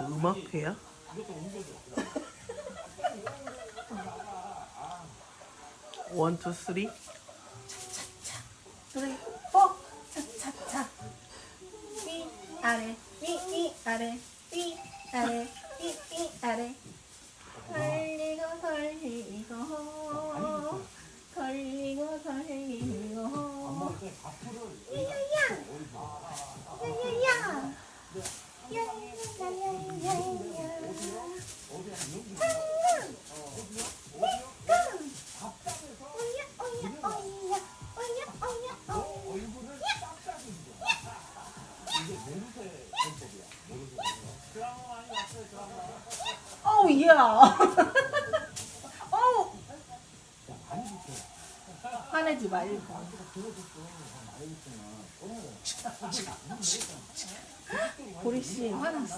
음악회야? 원, 투, 쓰리? 쓰리, 포, 차차차. 위 아래, 위 위 아래, 위 아래, 위 위 아래. 걸리고 걸리 말고. 보리 씨 화났어?